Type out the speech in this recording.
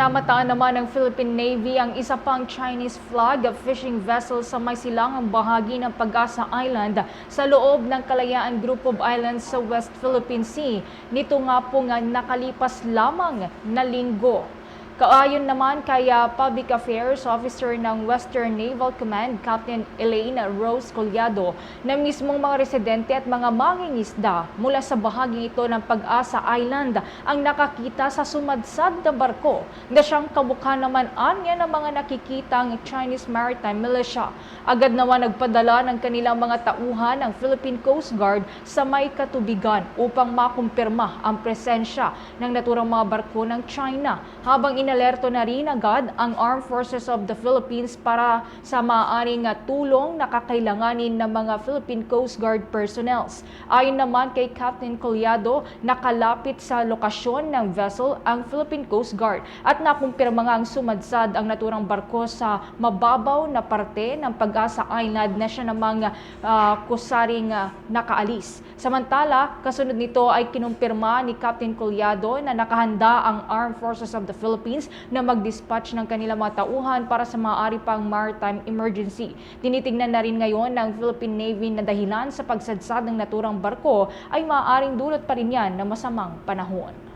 Namataan naman ng Philippine Navy ang isa pang Chinese flag fishing vessel sa may silangang bahagi ng Pag-asa Island sa loob ng Kalayaan Group of Islands sa West Philippine Sea. Nito nga po nga nakalipas lamang na linggo. Kaayon naman kay ah, Public Affairs Officer ng Western Naval Command, Captain Elaine Rose Collado, na mismong mga residente at mga mangingisda mula sa bahagi ito ng Pag-asa Island ang nakakita sa sumadsad na barko na siyang kamukha naman anya ng mga nakikitang Chinese Maritime Militia. Agad naman nagpadala ng kanilang mga tauhan ng Philippine Coast Guard sa may katubigan upang makumpirma ang presensya ng naturang mga barko ng China habang inalerto na rin agad ang Armed Forces of the Philippines para sa maaaring ah, tulong na kakailanganin ng mga Philippine Coast Guard personnels. Ayon naman kay Captain Collado, nakalapit sa lokasyon ng vessel ang Philippine Coast Guard at nakumpirma nga ang sumadsad ang naturang barko sa mababaw na parte ng Pag-asa Island na siya namang ah, kusaring ah, nakaalis. Samantala, kasunod nito ay kinumpirma ni Captain Collado na nakahanda ang Armed Forces of the Philippines na mag-dispatch ng kanilang mga tauhan para sa maaari pang maritime emergency. Tinitingnan na rin ngayon ng Philippine Navy na dahilan sa pagsadsad ng naturang barko ay maaaring dulot pa rin yan ng masamang panahon.